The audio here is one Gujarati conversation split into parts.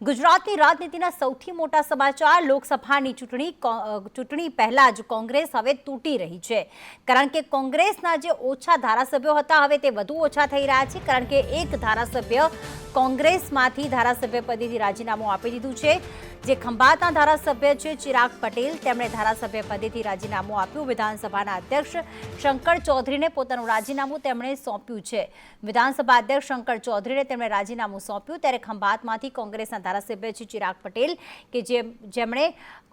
ગુજરાતની રાજનીતિના સૌથી મોટા સમાચાર, લોકસભાની ચૂંટણી ચૂંટણી પહેલાં જ કોંગ્રેસ હવે તૂટી રહી છે. કારણ કે કોંગ્રેસના જે ઓછા ધારાસભ્યો હતા, હવે તે વધુ ઓછા થઈ રહ્યા છે. કારણ કે એક ધારાસભ્ય કોંગ્રેસમાંથી ધારાસભ્ય પદેથી રાજીનામું આપી દીધું છે. જે ખંભાતના ધારાસભ્ય છે ચિરાગ પટેલ, તેમણે ધારાસભ્ય પદેથી રાજીનામું આપ્યું. વિધાનસભાના અધ્યક્ષ શંકર ચૌધરીને પોતાનું રાજીનામું તેમણે સોંપ્યું છે. વિધાનસભા અધ્યક્ષ શંકર ચૌધરીને તેમણે રાજીનામું સોંપ્યું ત્યારે ખંભાતમાંથી કોંગ્રેસના ધારાસભ્ય છે ચિરાગ પટેલ કે જે જેમણે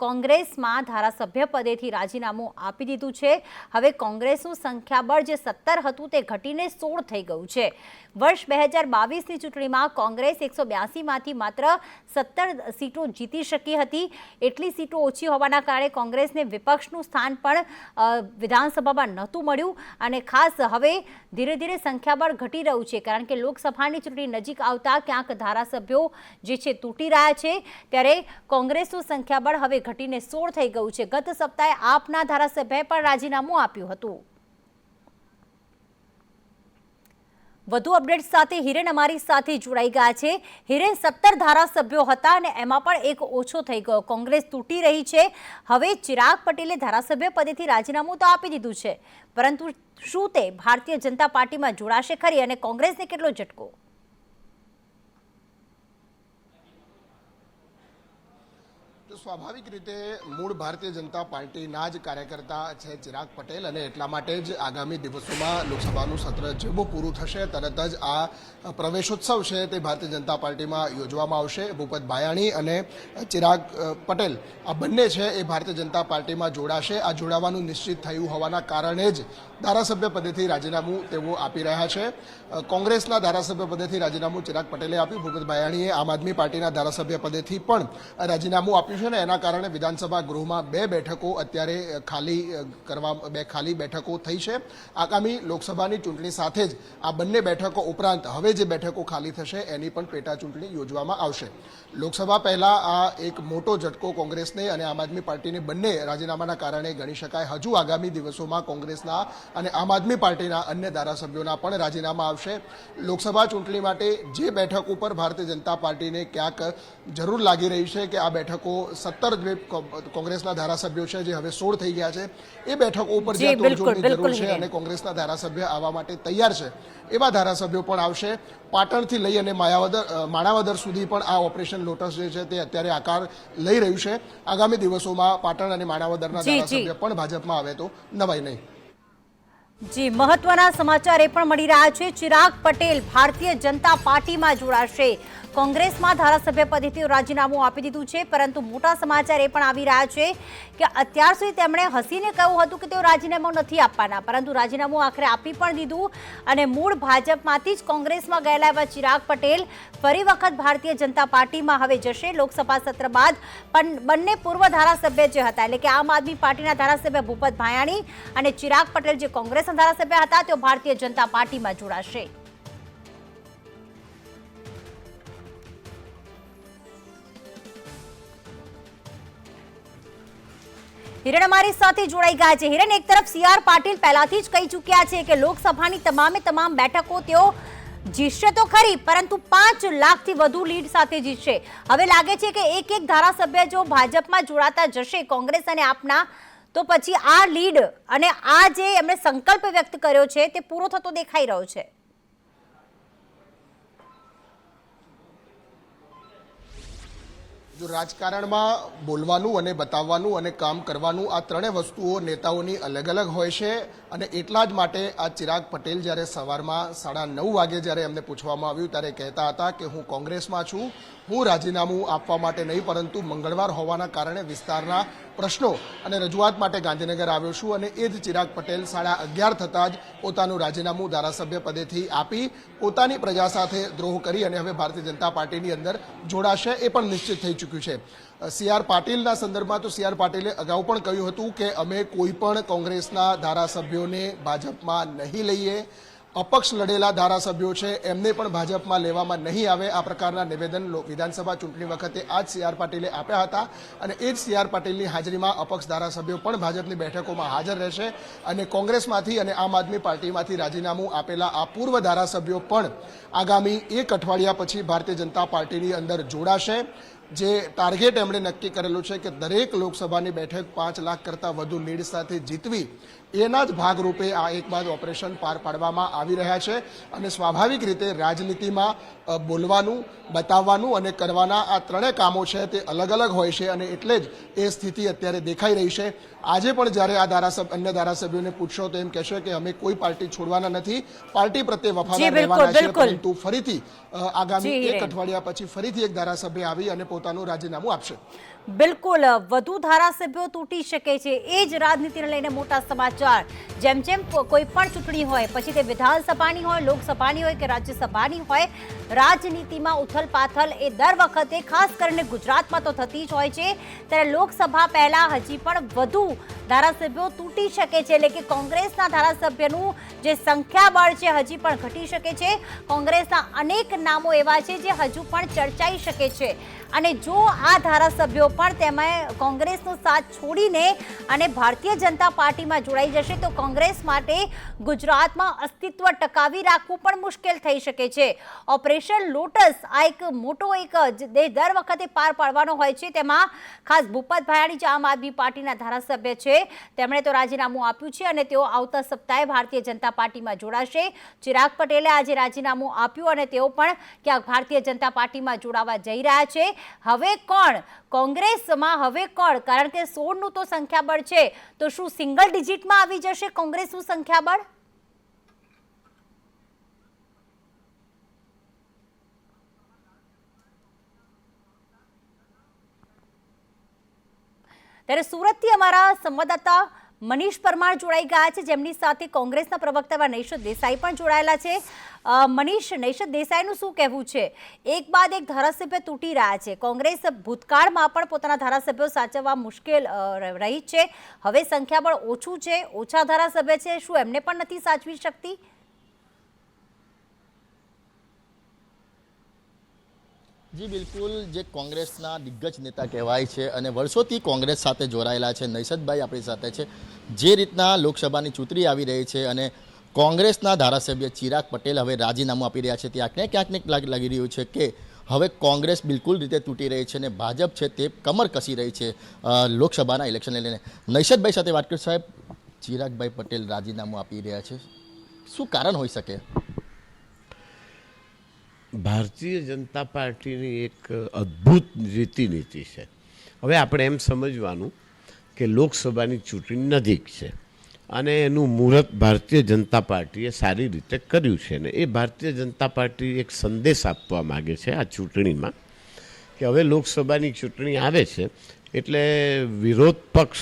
કોંગ્રેસમાં ધારાસભ્ય પદેથી રાજીનામું આપી દીધું છે. હવે કોંગ્રેસનું સંખ્યાબળ જે સત્તર હતું તે ઘટીને સોળ થઈ ગયું છે. વર્ષ બે હજાર બાવીસની ચૂંટણીમાં કોંગ્રેસ એકસો બ્યાસીમાંથી માત્ર સત્તર સીટો જીતી શકી હતી. એટલી સીટો ઓછી હોવાના કારણે કોંગ્રેસને વિપક્ષનું સ્થાન પણ વિધાનસભામાં નહોતું મળ્યું. અને ખાસ હવે ધીરે ધીરે સંખ્યાબળ ઘટી રહ્યું છે. કારણ કે લોકસભાની ચૂંટણી નજીક આવતા ક્યાંક ધારાસભ્યો જે છે તૂટી રહ્યા છે. ત્યારે કોંગ્રેસનું સંખ્યાબળ હવે ઘટીને સોળ થઈ ગયું છે. ગત સપ્તાહે આપના ધારાસભ્યએ પણ રાજીનામું આપ્યું હતું. વધુ અપડેટ સાથે હિરેન અમારી સાથે જોડાઈ ગયા છે. હિરેન સત્તર ધારાસભ્યો હતા અને એમાં પણ એક ઓછો થઈ ગયો. કોંગ્રેસ તૂટી રહી છે. હવે ચિરાગ પટેલે ધારાસભ્ય પદેથી રાજીનામું તો આપી દીધું છે. પરંતુ શું તે ભારતીય જનતા પાર્ટીમાં જોડાશે ખરી અને કોંગ્રેસને કેટલો ઝટકો તો સ્વાભાવિક રીતે મૂળ ભારતીય જનતા પાર્ટીના જ કાર્યકર્તા છે ચિરાગ પટેલ અને એટલા માટે જ આગામી દિવસોમાં લોકસભાનું સત્ર જેવું પૂરું થશે, તરત જ આ પ્રવેશોત્સવ છે તે ભારતીય જનતા પાર્ટીમાં યોજવામાં આવશે. ભૂપત ભાયાણી અને ચિરાગ પટેલ આ બંને છે એ ભારતીય જનતા પાર્ટીમાં જોડાશે. આ જોડાવાનું નિશ્ચિત થયું હોવાના કારણે જ ધારાસભ્ય પદેથી રાજીનામું તેઓ આપી રહ્યા છે. કોંગ્રેસના ધારાસભ્ય પદેથી રાજીનામું ચિરાગ પટેલે આપ્યું. ભૂપત ભાયાણીએ આમ આદમી પાર્ટીના ધારાસભ્ય પદેથી પણ રાજીનામું આપ્યું છે ને એના કારણે વિધાનસભા ગૃહમાં બે બેઠકો અત્યારે ખાલી કરવા, બે ખાલી બેઠકો થઈ છે. આગામી લોકસભાની ચૂંટણી સાથે જ આ બંને બેઠકો ઉપરાંત હવે જે બેઠકો ખાલી થશે એની પણ પેટા ચૂંટણી યોજવામાં આવશે. લોકસભા પહેલાં આ એક મોટો ઝટકો કોંગ્રેસને અને આમ આદમી પાર્ટીને બંને રાજીનામાના કારણે ગણી શકાય. હજુ આગામી દિવસોમાં કોંગ્રેસના અને આમ આદમી પાર્ટીના અન્ય ધારાસભ્યોના પણ રાજીનામા આવશે. લોકસભા ચૂંટણી માટે જે બેઠક ઉપર ભારતીય જનતા પાર્ટીને ક્યાંક જરૂર લાગી રહી છે કે આ બેઠકો સત્તર જે કોંગ્રેસના ધારાસભ્યો છે જે હવે સોળ થઈ ગયા છે. એ બેઠકો ઉપર જે તોડજોડની જરૂર છે અને કોંગ્રેસના ધારાસભ્ય આવવા માટે તૈયાર છે. એવા ધારાસભ્યો પણ આવશે. પાટણથી લઈ અને માયાવદર માણાવદર સુધી પણ આ ઓપરેશન લોટસ જે છે તે અત્યારે આકાર લઈ રહ્યું છે. આગામી દિવસોમાં પાટણ અને માણાવદરના. ધારાસભ્ય પણ ભાજપમાં આવે તો નવાય નહીં. જી, મહત્વના સમાચાર એ પણ મળી રહ્યા છે. ચિરાગ પટેલ ભારતીય જનતા પાર્ટીમાં જોડાશે. કોંગ્રેસમાં ધારાસભ્ય પદેથી રાજીનામું આપી દીધું છે, પરંતુ મોટા સમાચાર એ પણ આવી રહ્યા છે કે અત્યાર સુધી તેમણે હસીને કહ્યું હતું કે તેઓ રાજીનામું નથી આપવાના, પરંતુ રાજીનામું આખરે આપી પણ દીધું અને મૂળ ભાજપમાંથી જ કોંગ્રેસમાં ગયેલા એવા ચિરાગ પટેલ ફરી વખત ભારતીય જનતા પાર્ટીમાં હવે જશે. લોકસભા સત્ર બાદ પણ બંને પૂર્વ ધારાસભ્ય જે હતા, એટલે કે આમ આદમી પાર્ટીના ધારાસભ્ય ભૂપત ભાયાણી અને ચિરાગ પટેલ જે કોંગ્રેસના ધારાસભ્ય હતા, તેઓ ભારતીય જનતા પાર્ટીમાં જોડાશે. હિરણ અમારી સાથે જોડાઈ ગયા છે. હિરણ, એક તરફ સી પાટીલ પહેલાથી જ કહી ચૂક્યા છે કે લોકસભાની તમામે તમામ બેઠકો તેઓ જીતશે તો ખરી, પરંતુ પાંચ લાખથી વધુ લીડ સાથે જીતશે. હવે લાગે છે કે એક એક ધારાસભ્ય જો ભાજપમાં જોડાતા જશે, કોંગ્રેસ અને આપના તો પછી આ લીડ અને આ જે એમણે સંકલ્પ વ્યક્ત કર્યો છે, તે પૂરો થતો દેખાઈ રહ્યો છે. જો રાજકારણમાં બોલવાનું અને બતાવવાનું અને કામ કરવાનું આ ત્રણેય વસ્તુઓ નેતાઓની અલગ અલગ હોય છે અને એટલા જ માટે આ ચિરાગ પટેલ જ્યારે સવારમાં સાડા નવ વાગે જ્યારે એમને પૂછવામાં આવ્યું ત્યારે કહેતા હતા કે હું કોંગ્રેસમાં છું, હું રાજીનામું આપવા માટે નહીં, પરંતુ મંગળવાર હોવાના કારણે વિસ્તારના પ્રશ્નો અને રજૂઆત માટે ગાંધીનગર આવ્યો છું અને એ જ ચિરાગ પટેલ સાડા અગિયાર થતાં જ પોતાનું રાજીનામું ધારાસભ્ય પદેથી આપી, પોતાની પ્રજા સાથે દ્રોહ કરી અને હવે ભારતીય જનતા પાર્ટીની અંદર જોડાશે એ પણ નિશ્ચિત થઈ ચૂક્યું છે. સી આર પાટીલના સંદર્ભમાં તો સી આર પાટીલે અગાઉ પણ કહ્યું હતું કે અમે કોઈ પણ કોંગ્રેસના ધારાસભ્યોને ભાજપમાં નહીં લઈએ. અપક્ષ લડેલા ધારાસભ્યો છે, એમને પણ ભાજપમાં લેવામાં નહીં આવે. આ પ્રકારના નિવેદન વિધાનસભા ચૂંટણી વખતે આ જ સી આર પાટીલે આપ્યા હતા અને એ જ સી આર પાટીલની હાજરીમાં અપક્ષ ધારાસભ્યો પણ ભાજપની બેઠકોમાં હાજર રહેશે અને કોંગ્રેસમાંથી અને આમ આદમી પાર્ટીમાંથી રાજીનામું આપેલા આ પૂર્વ ધારાસભ્યો પણ આગામી એક અઠવાડિયા પછી ભારતીય જનતા પાર્ટીની અંદર જોડાશે. જે ટાર્ગેટ એમણે નક્કી કરેલું છે કે દરેક લોકસભાની બેઠક પાંચ લાખ કરતાં વધુ લીડ સાથે જીતવી એના જ ભાગરૂપે આ એક બાદ ઓપરેશન પાર પાડવામાં આવી રહ્યા છે અને સ્વાભાવિક રીતે રાજનીતિમાં બોલવાનું બતાવવાનું અને કરવાના આ ત્રણેય કામો છે તે અલગ અલગ હોય છે અને એટલે જ એ સ્થિતિ અત્યારે દેખાઈ રહી છે. આજે પણ જ્યારે આ ધારાસભ્ય અન્ય ધારાસભ્યોને પૂછશો તો એમ કહેશે કે અમે કોઈ પાર્ટી છોડવાના નથી પાર્ટી પ્રત્યે વફાદાર રહેવાના છે પરંતુ ફરીથી આગામી એક અઠવાડિયા પછી ફરીથી એક ધારાસભ્ય આવી અને પોતાનું રાજીનામું આપશે. બિલકુલ વધુ ધારાસભ્યો તૂટી શકે છે. એ જ રાજનીતિને લઈને મોટા સમાચાર. જેમ જેમ કોઈ પણ ચૂંટણી હોય, પછી તે વિધાનસભાની હોય, લોકસભાની હોય કે રાજ્યસભાની હોય, રાજનીતિમાં ઉથલપાથલ એ દર વખતે ખાસ કરીને ગુજરાતમાં તો થતી જ હોય છે. ત્યારે લોકસભા પહેલાં હજી પણ વધુ ધારાસભ્યો તૂટી શકે છે. એટલે કે કોંગ્રેસના ધારાસભ્યનું જે સંખ્યાબળ છે હજી પણ ઘટી શકે છે. કોંગ્રેસના અનેક નામો એવા છે જે હજુ પણ ચર્ચાઈ શકે છે. અને જો આ ધારાસભ્યો પણ તેમાં કોંગ્રેસનો સાથ છોડીને અને ભારતીય જનતા પાર્ટીમાં જોડાઈ જશે, તો કોંગ્રેસ માટે ગુજરાતમાં અસ્તિત્વ ટકાવી રાખવું પણ મુશ્કેલ થઈ શકે છે. ઓપરેશન લોટસ આ એક મોટો એક દર વખતે પાર પાડવાનો હોય છે. તેમાં ખાસ ભૂપત ભાયાણી જે આમ આદમી પાર્ટીના ધારાસભ્ય છે, તેમણે તો રાજીનામું આપ્યું છે અને તેઓ આવતા સપ્તાહે ભારતીય જનતા પાર્ટીમાં જોડાશે. ચિરાગ પટેલે આજે રાજીનામું આપ્યું અને તેઓ પણ ક્યાંક ભારતીય જનતા પાર્ટીમાં જોડાવા જઈ રહ્યા છે. હવે કોણ? કોંગ્રેસમાં હવે કોણ? કારણ કે સોળનું તો સંખ્યાબળ છે. તો શું સિંગલ ડિજિટમાં આવી જશે કોંગ્રેસનું સંખ્યાબળ? ત્યારે સુરતથી અમારા સંવાદદાતા મનીષ પરમાર જોડાઈ ગયા છે. જેમની સાથે કોંગ્રેસના પ્રવક્તા એવા નૈશદ દેસાઈ પણ જોડાયેલા છે. મનીષ નૈશદ દેસાઈનું શું કહેવું છે? એક બાદ એક ધારાસભ્ય તૂટી રહ્યા છે. કોંગ્રેસ ભૂતકાળમાં પણ પોતાના ધારાસભ્યો સાચવવા મુશ્કેલ રહી છે. હવે સંખ્યાબળ ઓછું છે. ઓછા ધારાસભ્ય છે શું એમને પણ નથી સાચવી શકતી? જી, બિલકુલ. જે કોંગ્રેસના દિગ્ગજ નેતા કહેવાય છે અને વર્ષોથી કોંગ્રેસ સાથે જોડાયેલા છે, નૈસદભાઈ આપણી સાથે છે. જે રીતના લોકસભાની ચૂંટણી આવી રહી છે અને કોંગ્રેસના ધારાસભ્ય ચિરાગ પટેલ હવે રાજીનામું આપી રહ્યા છે ત્યાં ક્યાંક ક્યાંક લાગ- લાગી રહ્યું છે કે હવે કોંગ્રેસ બિલકુલ રીતે તૂટી રહી છે અને ભાજપ છે તે કમર કસી રહી છે લોકસભાના ઇલેક્શનને લઈને. નૈસદભાઈ સાથે વાત કરી સાહેબ, ચિરાગભાઈ પટેલ રાજીનામું આપી રહ્યા છે. શું કારણ હોઈ શકે? ભારતીય જનતા પાર્ટીની એક અદ્ભુત રીતિનીતિ છે. હવે આપણે એમ સમજવાનું કે લોકસભાની ચૂંટણી નજીક છે અને એનું મુહૂર્ત ભારતીય જનતા પાર્ટીએ સારી રીતે કર્યું છે ને. એ ભારતીય જનતા પાર્ટી એક સંદેશ આપવા માગે છે આ ચૂંટણીમાં કે હવે લોકસભાની ચૂંટણી આવે છે એટલે વિરોધ પક્ષ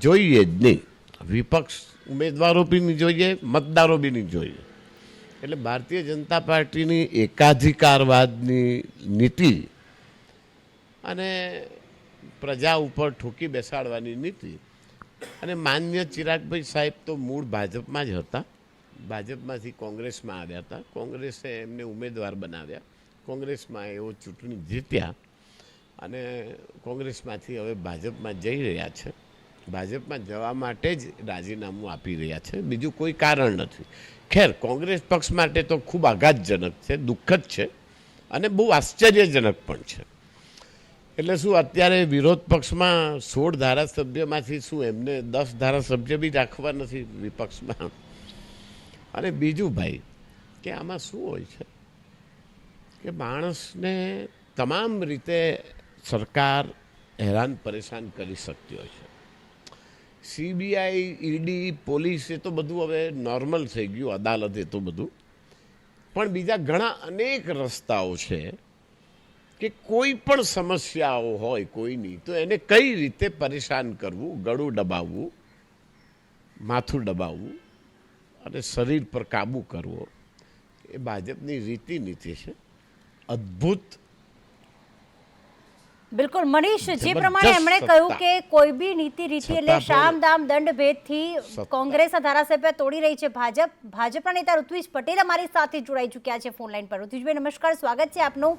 જોઈએ જ નહીં. વિપક્ષ ઉમેદવારો બી નહીં જોઈએ મતદારો બી નહીં જોઈએ. એટલે ભારતીય જનતા પાર્ટીની એકાધિકારવાદની નીતિ અને પ્રજા ઉપર ઠોકી બેસાડવાની નીતિ અને માન્ય ચિરાગભાઈ સાહેબ તો મૂળ ભાજપમાં જ હતા. ભાજપમાંથી કોંગ્રેસમાં આવ્યા હતા. કોંગ્રેસે એમને ઉમેદવાર બનાવ્યા. કોંગ્રેસમાં એઓ ચૂંટણી જીત્યા અને કોંગ્રેસમાંથી હવે ભાજપમાં જઈ રહ્યા છે. ભાજપમાં જવા માટે જ રાજીનામું આપી રહ્યા છે. બીજું કોઈ કારણ નથી. ખેર, કોંગ્રેસ પક્ષ માટે તો ખૂબ આઘાતજનક છે, દુઃખદ છે અને બહુ આશ્ચર્યજનક પણ છે. એટલે શું અત્યારે વિરોધ પક્ષમાં સોળ ધારાસભ્યમાંથી શું એમને દસ ધારાસભ્ય બી રાખવા નથી વિપક્ષમાં? અને બીજું ભાઈ, કે આમાં શું હોય છે? કે માણસને તમામ રીતે સરકાર હેરાન પરેશાન કરી શકતી હોય છે. સીબીઆઈ, ઈડી, પોલીસ, એ તો બધું હવે નોર્મલ થઈ ગયું, અદાલત એ તો બધું. પણ બીજા ઘણા અનેક રસ્તાઓ છે કે કોઈ પણ સમસ્યાઓ હોય કોઈની તો એને કઈ રીતે પરેશાન કરવું, ગળું દબાવવું, માથું દબાવવું અને શરીર પર કાબૂ કરવો, એ ભાજપની રીતિ નીતિ છે. અદ્ભુત બિલકુલ મનીષ જે પ્રમાણે એમણે કહ્યું કે કોઈ બી નીતિ રીતિ એટલે શામ દામ દંડ ભેદથી. કોંગ્રેસના ધારાસભ્ય તોડી રહી છે ભાજપ. ભાજપના નેતા ઋત્વિજ પટેલ અમારી સાથે જોડાઈ ચૂક્યા છે ફોન લાઈન પર. ઋત્વિજભાઈ નમસ્કાર સ્વાગત છે આપનું.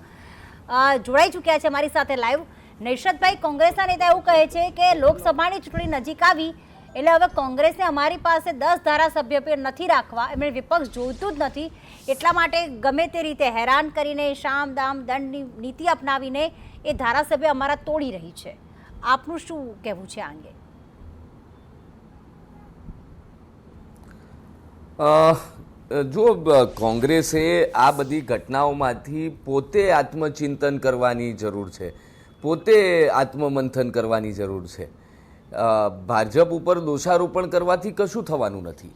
જોડાઈ ચૂક્યા છે અમારી સાથે લાઈવ. નૈશદભાઈ કોંગ્રેસના નેતા એવું કહે છે કે લોકસભાની ચૂંટણી નજીક આવી એટલે હવે કોંગ્રેસને અમારી પાસે દસ ધારાસભ્ય પર નથી રાખવા. એમણે વિપક્ષ જોઈતું જ નથી. એટલા માટે ગમે તે રીતે હેરાન કરીને શામ દામ દંડની નીતિ અપનાવીને એ ધારાસભ્ય અમારા તોડી રહી છે. આપનું શું કહેવું છે આ અંગે? જો કોંગ્રેસે આ બધી ઘટનાઓમાંથી પોતે આત્મચિંતન કરવાની જરૂર છે, પોતે આત્મમંથન કરવાની જરૂર છે ભાજપ ઉપર દોષારોપણ કરવાથી કશું થવાનું નથી.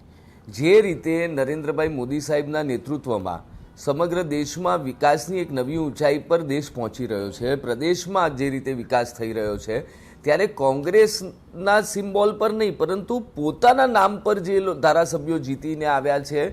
જે રીતે નરેન્દ્રભાઈ મોદી સાહેબના નેતૃત્વમાં સમગ્ર દેશમાં વિકાસની એક નવી ઊંચાઈ પર દેશ પહોંચી રહ્યો છે. પ્રદેશમાં જે રીતે વિકાસ થઈ રહ્યો છે, ત્યારે કોંગ્રેસના સિમ્બોલ પર નહીં, પરંતુ પોતાના નામ પર જે ધારાસભ્યો જીતીને આવ્યા છે,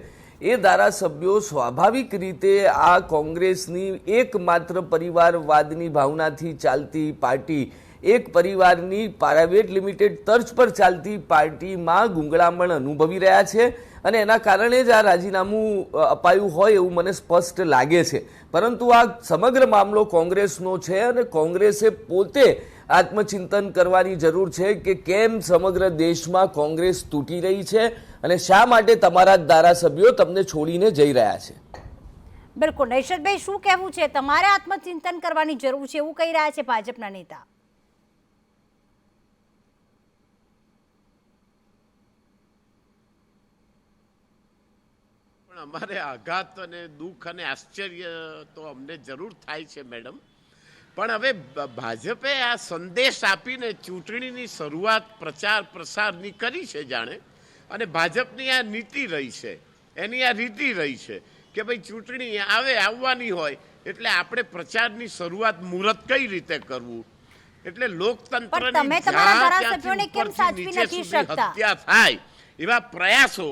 એ ધારાસભ્યો સ્વાભાવિક રીતે આ કોંગ્રેસની એકમાત્ર પરિવારવાદની ભાવનાથી ચાલતી પાર્ટી એક પરિવારની પ્રાઇવેટ લિમિટેડ તર્જ પર ચાલતી પાર્ટીમાં ગુંગળામણ અનુભવી રહ્યા છે અને એના કારણે જ આ રાજીનામું અપાયું હોય એવું મને સ્પષ્ટ લાગે છે. પરંતુ આ સમગ્ર મામલો કોંગ્રેસનો છે અને કોંગ્રેસે પોતે આત્મચિંતન કરવાની જરૂર છે કે કેમ સમગ્ર દેશમાં કોંગ્રેસ તૂટી રહી છે અને શા માટે તમારા ધારાસભ્યો તમને છોડીને જઈ રહ્યા છે? બિલકુલ. નૈશદભાઈ શું કહેવું છે? તમારે આત્મચિંતન કરવાની જરૂર છે એવું કહી રહ્યા છે ભાજપના નેતા. પણ અમારે આઘાત અને દુઃખ અને આશ્ચર્ય તો અમને જરૂર થાય છે મેડમ. પણ હવે ભાજપે આ સંદેશ આપીને ચૂંટણીની શરૂઆત પ્રચાર પ્રસારની કરી છે જાણે? અને ભાજપની આ નીતિ રહી છે એની આ રીતિ રહી છે કે ભાઈ ચૂંટણી આવે આવવાની હોય એટલે આપણે પ્રચારની શરૂઆત મુહૂર્ત કઈ રીતે કરવું? એટલે લોકતંત્રની હત્યા થાય એવા પ્રયાસો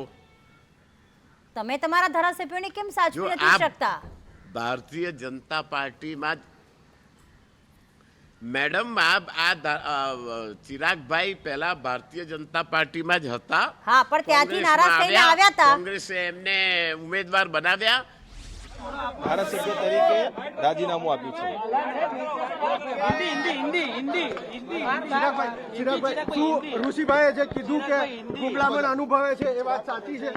તમે તમારા ધારાસભ્યોને કેમ સાચવી નથી શકતા? ભારતીય જનતા પાર્ટીમાં મેડમ આ આ ચિરાગભાઈ પહેલા ભારતીય જનતા પાર્ટીમાં જ હતા. હા, પણ ત્યાંથી નારાજ થઈને આવ્યા હતા. કોંગ્રેસે એમને ઉમેદવાર બનાવ્યા. ધારાસભ્ય તરીકે રાજીનામું આપ્યું છે. ઋષિભાઈએ જે કીધું કે ગુગલામણ અનુભવે છે એ વાત સાચી છે.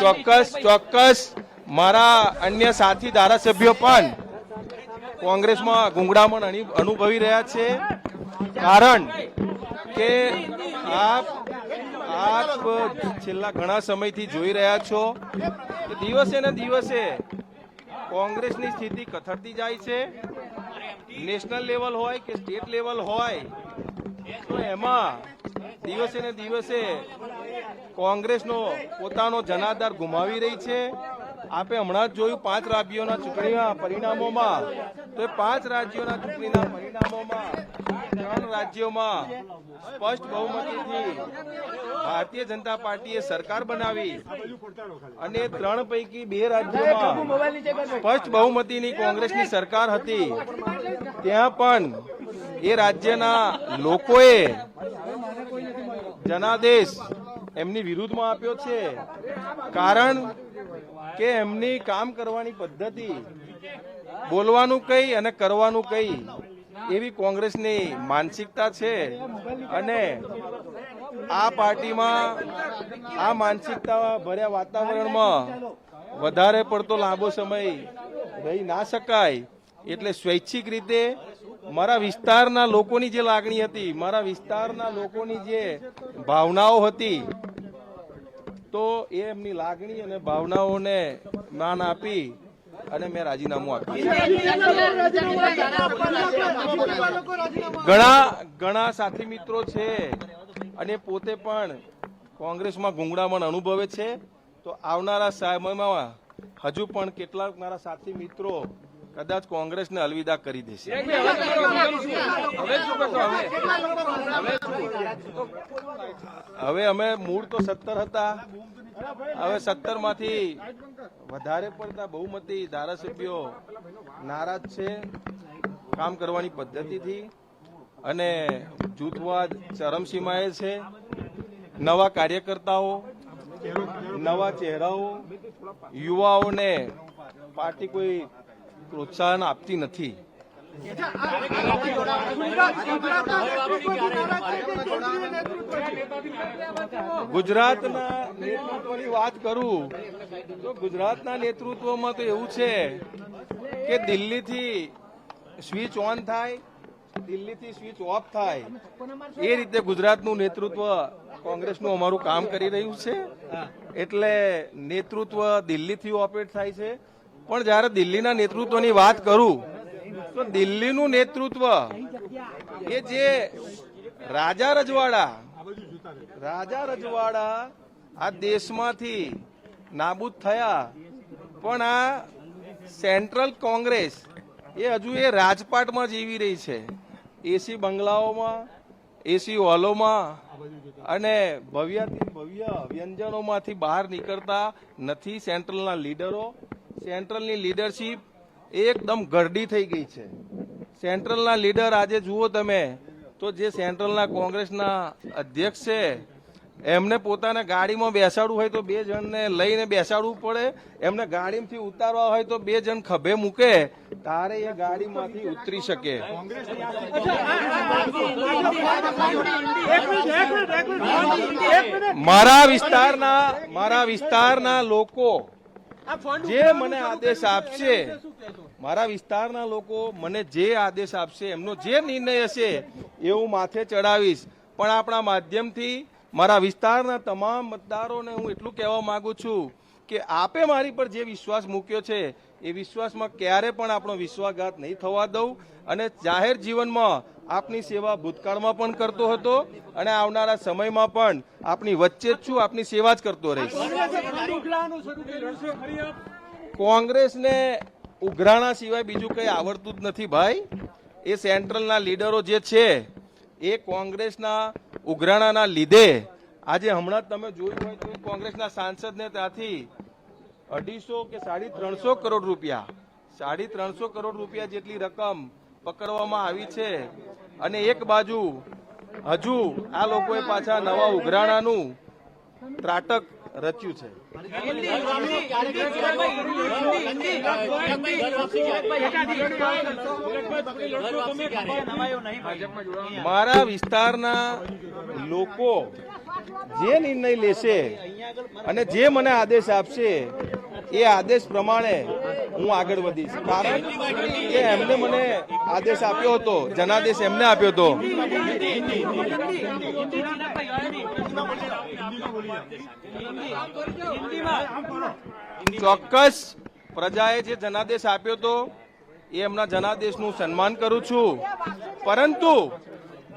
ચોક્કસ ચોક્કસ. મારા અન્ય સાથી ધારાસભ્યો પણ કોંગ્રેસમાં ગુંગળામણ અનુભવી રહ્યા છે. કારણ કે આપ આપ છેલ્લા ઘણા સમયથી જોઈ રહ્યા છો કે દિવસે ને દિવસે કોંગ્રેસની સ્થિતિ કથળતી જાય છે. નેશનલ લેવલ હોય કે સ્ટેટ લેવલ હોય, તો એમાં દિવસે ને દિવસે કોંગ્રેસનો પોતાનો જનાધાર ગુમાવી રહી છે. આપે હમણાં જ જોયું પાંચ રાજ્યોના ચૂંટણીના પરિણામોમાં. તો એ પાંચ રાજ્યોના ચૂંટણીના પરિણામોમાં ત્રણ રાજ્યોમાં સ્પષ્ટ બહુમતીથી ભારતીય જનતા પાર્ટીએ સરકાર બનાવી અને ત્રણ પૈકી બે રાજ્યોમાં સ્પષ્ટ બહુમતીની કોંગ્રેસની સરકાર હતી. ત્યાં પણ એ રાજ્યના લોકોએ જનાદેશ એમની વિરુદ્ધમાં આપ્યો છે. કારણ કે એમની કામ કરવાની પદ્ધતિ, બોલવાનું કઈ અને કરવાનું કઈ, એવી કોંગ્રેસની માનસિકતા છે અને આ પાર્ટીમાં આ માનસિકતા ભર્યા વાતાવરણમાં વધારે પડતો લાંબો સમય રહી ના શકાય એટલે સ્વૈચ્છિક રીતે મારા વિસ્તારના લોકોની જે લાગણી હતી, મારા વિસ્તારના લોકોની જે ભાવનાઓ હતી તો એ એમની લાગણી અને ભાવનાઓને માન આપી અને મેં રાજીનામું આપ્યું ઘણા ઘણા સાથી મિત્રો છે અને પોતે પણ કોંગ્રેસમાં ગુંગળામણ અનુભવે છે. તો આવનારા સમયમાં હજુ પણ કેટલાક મારા સાથી મિત્રો કદાચ કોંગ્રેસને અલવિદા કરી દેશે. હવે અમે મૂળ તો સત્તર હતા. હવે સત્તરમાંથી વધારે પડતા બહુમતી ધારાસભ્યો નારાજ છે કામ કરવાની પદ્ધતિથી. અને જૂથવાદ ચરમસીમાએ છે. નવા કાર્યકર્તાઓ નવા ચહેરાઓ યુવાઓને પાર્ટી કોઈ પ્રોત્સાહન આપતી નથી. ગુજરાતના નેતૃત્વની વાત કરું તો ગુજરાતના નેતૃત્વમાં તો એવું છે કે દિલ્હીથી સ્વિચ ઓન થાય દિલ્હીથી સ્વિચ ઓફ થાય. એ રીતે ગુજરાતનું નેતૃત્વ કોંગ્રેસનું અમારું કામ કરી રહ્યું છે. એટલે નેતૃત્વ દિલ્હીથી ઓપરેટ થાય છે. પણ જ્યારે દિલ્હીના નેતૃત્વની વાત કરું, તો દિલ્હીનું નેતૃત્વ એ જે રાજા રજવાડા રાજા રજવાડા આ દેશમાંથી નાબૂદ થયા. પણ આ સેન્ટ્રલ કોંગ્રેસ એ હજુ એ રાજપાટમાં જીવી રહી છે. એસી બંગલાઓમાં એસી હોલોમાં અને ભવ્યથી ભવ્ય વ્યંજનોમાંથી બહાર નીકળતા નથી સેન્ટ્રલના લીડરો. સેન્ટ્રલની લીડરશીપ એકદમ ગરડી થઈ ગઈ છે. સેન્ટ્રલના લીડર આજે જુઓ તમે, તો જે સેન્ટ્રલના કોંગ્રેસના અધ્યક્ષ છે, એમને પોતાને ગાડીમાં બેસાડવું હોય તો બે જણને લઈને બેસાડવું પડે, એમને ગાડીમાંથી ઉતારવા હોય તો બે જણ ખભે મૂકે, તારે એ ગાડીમાંથી ઉતરી શકે. મારા વિસ્તારના મારા વિસ્તારના લોકો જે મને આદેશ આપશે. મારા વિસ્તારના લોકો મને જે આદેશ આપશે એમનો જે નિર્ણય હશે એ હું માથે ચડાવીશ. પણ આપણા માધ્યમથી મારા વિસ્તારના તમામ મતદારોને હું એટલું કહેવા માંગુ છું કે આપે મારી પર જે વિશ્વાસ મૂક્યો છે, એ વિશ્વાસમાં ક્યારે પણ આપણો વિશ્વાસઘાત નહીં થવા દઉં. અને જાહેર જીવનમાં આપની સેવા ભૂતકાળમાં પણ કરતો હતો અને આવનારા સમયમાં પણ આપની વચ્ચે જ છું, આપની સેવા જ કરતો રહીશ. કોંગ્રેસને ઉઘરાણા સિવાય બીજું કંઈ આવડતું જ નથી ભાઈ. એ સેન્ટ્રલના લીડરો જે છે, એ કોંગ્રેસના ઉઘરાણાના લીધે આજે હમણાં તમે જોયું હોય તો કોંગ્રેસના સાંસદને ત્યાંથી અઢીસો કે સાડી ત્રણસો કરોડ રૂપિયા સાડી ત્રણસો કરોડ રૂપિયા જેટલી રકમ પકડવામાં આવી છે. અને એક બાજુ હજુ આ લોકોએ પાછા નવા ઉઘરાણાનું ત્રાટક રચ્યું છે. મારા વિસ્તારના લોકો જે નિર્ણય લેશે અને જે મને આદેશ આપશે, એ આદેશ પ્રમાણે હું આગળ વધીશ. કારણ કે એમને મને આદેશ આપ્યો હતો, જનાદેશ એમને આપ્યો હતો. ચોક્કસ પ્રજાએ જે જનાદેશ આપ્યો હતો, એ એમના જનાદેશનું સન્માન કરું છું. પરંતુ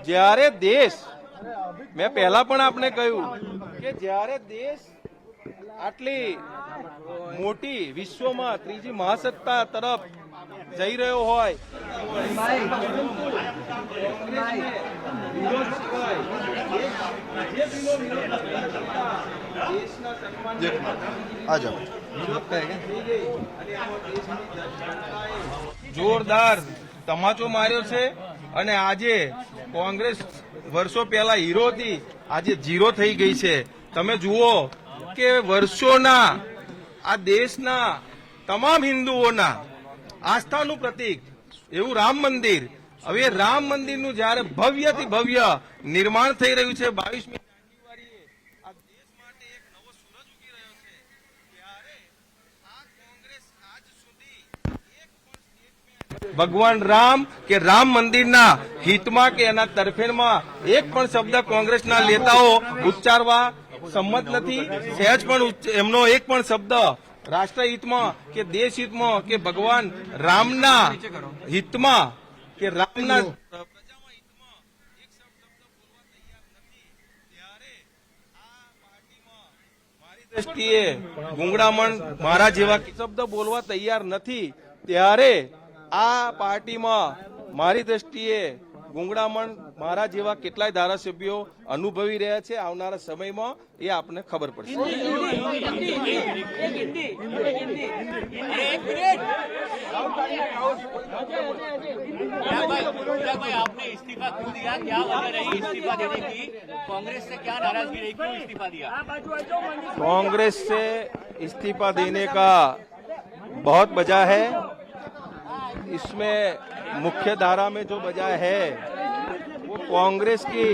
જ્યારે દેશ મેં પહેલા પણ આપને કહ્યું કે જ્યારે દેશ આટલી મોટી વિશ્વમાં ત્રીજી મહાસત્તા તરફ જઈ રહ્યો હોય જોરદાર તમાચો માર્યો છે. અને આજે કોંગ્રેસ વર્ષો પહેલા હીરો હતી, આજે જીરો થઈ ગઈ છે. તમે જુઓ કે વર્ષોના, આ દેશના તમામ હિન્દુઓના આસ્થાનું પ્રતીક, એવું રામ મંદિર. હવે રામ મંદિરનું જ્યારે ભવ્યથી ભવ્ય નિર્માણ થઈ રહ્યું છે, બાવીસમી જાન્યુઆરીએ આ દેશ માટે એક નવો સૂરજ ઉગી રહ્યો છે ત્યારે આ કોંગ્રેસ આજ સુધી એક પણ સ્ટેટમેન્ટ ભગવાન રામ કે રામ મંદિરના હિતમાં કે એના તરફેણમાં એક પણ શબ્દ કોંગ્રેસના નેતાઓ ઉચ્ચારવા સંમત નથી. સહેજ પણ એમનો એક પણ શબ્દ રાષ્ટ્રહિતમાં કે દેશ હિતમાં કે ભગવાન રામના હિતમાં કે રામના દ્રષ્ટિએ ગુંગળામણ મારા જેવા શબ્દ બોલવા તૈયાર નથી. ત્યારે આ પાર્ટીમાં મારી દ્રષ્ટિએ ગુંગળામણ મારા જેવા કેટલાય ધારાસભ્યો અનુભવી રહ્યા છે આવનારા સમયમાં એ આપને ખબર પડશે भाई आपने इस्तीफा क्यों दिया क्या वजह रही इस्तीफा देने की कांग्रेस से क्या नाराजगी रही क्यों इस्तीफा दिया कांग्रेस से इस्तीफा देने का बहुत वजह है इसमें मुख्य धारा में जो वजह है, वो कांग्रेस की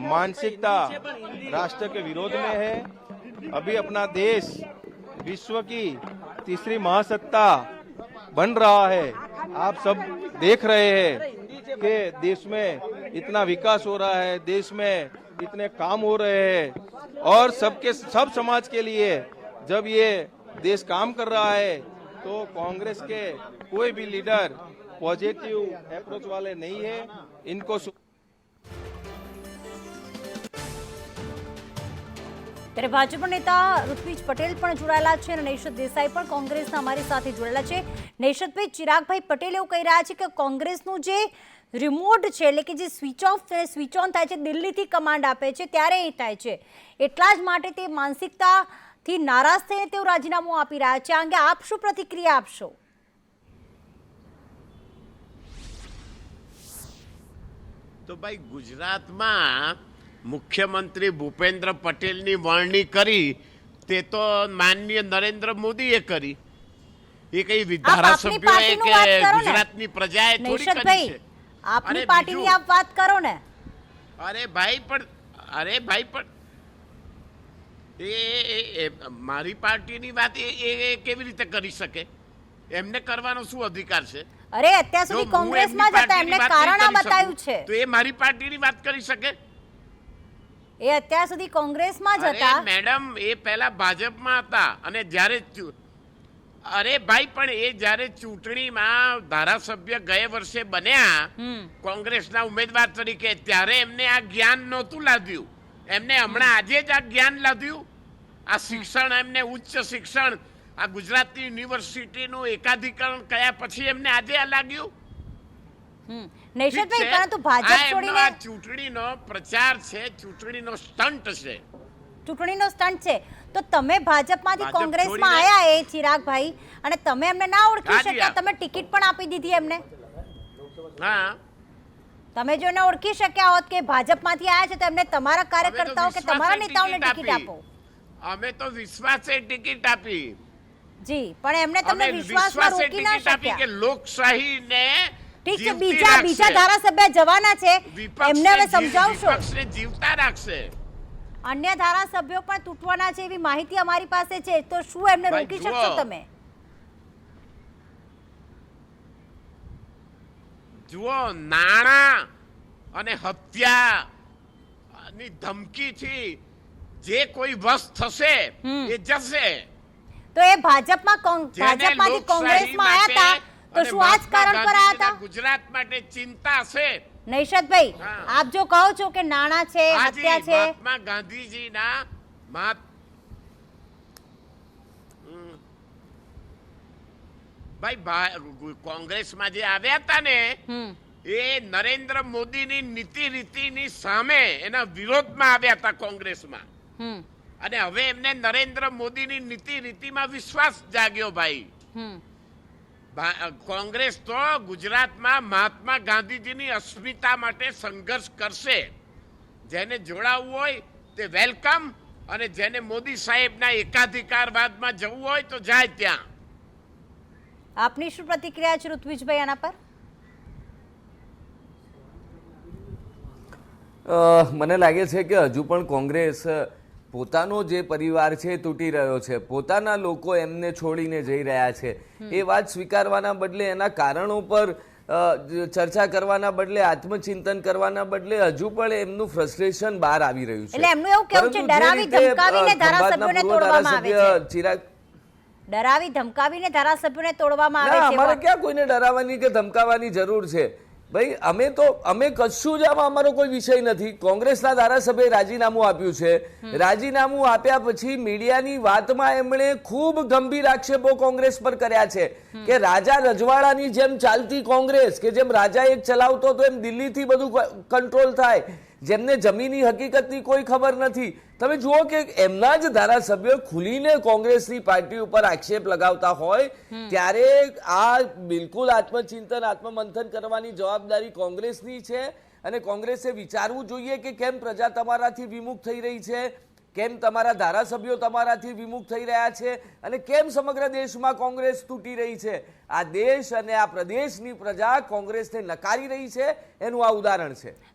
मानसिकता राष्ट्र के विरोध में है। अभी अपना देश विश्व की तीसरी महासत्ता बन रहा है। आप सब देख रहे हैं कि देश में इतना विकास हो रहा है, देश में इतने काम हो रहे हैं और सबके, सब समाज के लिए जब ये देश काम कर रहा है तो कांग्रेस के कोई भी लीडर पॉजिटिव अप्रोच वाले नहीं है इनको सु- ત્યારે ભાજપ નેતા ઋત્વિજ પટેલ પણ જોડાયેલા છે અને નૈશદ દેસાઈ પણ કોંગ્રેસના અમારી સાથે જોડાયેલા છે નૈશદભાઈ ચિરાગભાઈ પટેલ એવું કહી રહ્યા છે કે કોંગ્રેસનું જે રિમોટ છે એટલે કે જે સ્વિચ ઓફ સ્વિચ ઓન થાય છે દિલ્હીથી કમાન્ડ આપે છે ત્યારે એ થાય છે એટલા જ માટે તે માનસિકતાથી નારાજ થઈને તેઓ રાજીનામું આપી રહ્યા છે આ અંગે આપ શું પ્રતિક્રિયા આપશો તો ભાઈ ગુજરાતમાં મુખ્યમંત્રી ભૂપેન્દ્ર પટેલની વરણી કરી તે તો માનનીય નરેન્દ્ર મોદીએ કરી. એ કઈ આપ આપની ધારાસભ્યોએ કે. ગુજરાતની પ્રજાએ થોડી કરી છે? આપની પાર્ટીની આપ વાત કરો ને. અરે ભાઈ પણ અરે ભાઈ પણ એ મારી પાર્ટીની વાત એ કેવી રીતે કરી શકે? એમને કરવાનો શું અધિકાર છે? અરે અત્યાર સુધી કોંગ્રેસમાં જ હતા એમને કારણ આ બતાવ્યું છે. તો એ મારી પાર્ટીની વાત કરી શકે? એ અત્યાર સુધી કોંગ્રેસમાં જ હતા. મેડમ એ પહેલા ભાજપમાં હતા અને જ્યારે અરે ભાઈ પણ એ જ્યારે ચૂંટણીમાં ધારાસભ્ય ગયા વર્ષે બન્યા કોંગ્રેસના ઉમેદવાર તરીકે ત્યારે એમને આ જ્ઞાન નહોતું લાદ્યું. એમને હમણાં આજે જ આ જ્ઞાન લાદ્યું. આ શિક્ષણ એમને ઉચ્ચ શિક્ષણ આ ગુજરાતની યુનિવર્સિટીનું એકાધિકરણ કયા પછી એમને આજે આ લાગ્યું? નૈશદભાઈ પરંતુ ભાજપ છોડીને ચૂંટણીનો પ્રચાર છે ચૂંટણીનો સ્ટન્ટ છે. ચૂંટણીનો સ્ટન્ટ છે. તો તમે ભાજપમાંથી કોંગ્રેસમાં આયા એ ચિરાગભાઈ અને તમે એમને ના ઓળખી શક્યા તમે ટિકિટ પણ આપી દીધી એમને. હા. તમે જો એને ઓળખી શક્યા હોત કે ભાજપમાંથી આયા છે તો એમને તમારા કાર્યકર્તાઓ કે તમારા નેતાઓને ટિકિટ ટિકિટ આપો. અમે તો વિશ્વાસે ટિકિટ આપી. જી પણ એમને તમને વિશ્વાસમાં રોકી ના શક્યા. કે શક્યા લોકશાહીને ઠીક છે બીજા બીજા ધારાસભ્ય જવાના છે. એમને હવે સમજાવશો. વિપક્ષને જીવતા રાખશે. અન્ય ધારાસભ્યો પણ તૂટવાના છે એવી માહિતી અમારી પાસે છે. તો શું એમને રોકી. શકશો તમે? જુઓ નાણાં અને હત્યા ની ધમકીથી જે કોઈ વશ થશે. એ જશે. તો એ ભાજપમાં ભાજપમાંથી કોંગ્રેસમાં આવ્યા હતા તો શું આ જ કારણ પર આવ્યા હતા ગુજરાત માટે ચિંતા છે. નૈશદભાઈ આપ જો કહો છો કે નાણા છે હત્યા છે મહાત્મા ગાંધીજીના મહાત ભાઈ કોંગ્રેસમાં જે આવ્યા હતા ને એ નરેન્દ્ર મોદીની નીતિ રીતિની સામે એના વિરોધમાં આવ્યા હતા કોંગ્રેસમાં. અને હવે એમને નરેન્દ્ર મોદીની નીતિ રીતિમાં વિશ્વાસ જાગ્યો ભાઈ. કોંગ્રેસ તો ગુજરાતમાં મહાત્મા ગાંધીજીની અસ્મિતા માટે સંઘર્ષ કરશે. જેને જોડાવવું હોય તે વેલકમ અને જેને મોદી સાહેબના એકાધિકારવાદમાં જવું હોય તો જાય ત્યાં. આપની શું પ્રતિક્રિયા છે ઋત્વિજભાઈ આના પર? અ, મને લાગે છે કે હજુ પણ કોંગ્રેસ પોતાનો જે પરિવાર છે તૂટી રહ્યો છે. પોતાના લોકો એમને છોડીને જઈ રહ્યા છે. એ વાત સ્વીકારવાના બદલે એના કારણો પર ચર્ચા કરવાના બદલે આત્મચિંતન કરવાના બદલે હજુ પણ એમનું ફ્રસ્ટ્રેશન બહાર આવી રહ્યું છે. એટલે એમનું એવું કહેવું છે, ડરાવી ધમકાવીને ધારાસભ્યોને તોડવામાં આવે છે. ચિરાગ ડરાવી ધમકાવીને ધારાસભ્યોને તોડવામાં આવે છે અમારે ક્યાં કોઈને ડરાવવાની કે ધમકાવવાની જરૂર છે? ભાઈ અમે તો અમે કશું જ આમાં અમારો કોઈ વિષય નથી. કોંગ્રેસના ધારાસભ્યએ રાજીનામું આપ્યું છે. રાજીનામું આપ્યા પછી મીડિયાની વાતમાં એમણે ખૂબ ગંભીર આક્ષેપો કોંગ્રેસ પર કર્યા છે. કે રાજા રજવાડાની જેમ ચાલતી કોંગ્રેસ કે જેમ રાજા એક ચલાવતો તો એમ દિલ્હીથી બધું કંટ્રોલ થાય. જેમને જમીની હકીકતની કોઈ ખબર નથી. તમે જુઓ કે એમના જ ધારાસભ્યો ખુલીને કોંગ્રેસની પાર્ટી ઉપર આક્ષેપ લગાવતા હોય ત્યારે આ બિલકુલ આત્મચિંતન આત્મમંથન કરવાની જવાબદારી કોંગ્રેસની છે અને કોંગ્રેસે વિચારવું જોઈએ કે કેમ પ્રજા તમારાથી વિમુખ થઈ રહી છે કેમ તમારા ધારાસભ્યો તમારાથી વિમુખ થઈ રહ્યા છે અને કેમ સમગ્ર દેશમાં કોંગ્રેસ તૂટી રહી છે. આ દેશ અને આ પ્રદેશની પ્રજા કોંગ્રેસને નકારી રહી છે એનું આ ઉદાહરણ છે.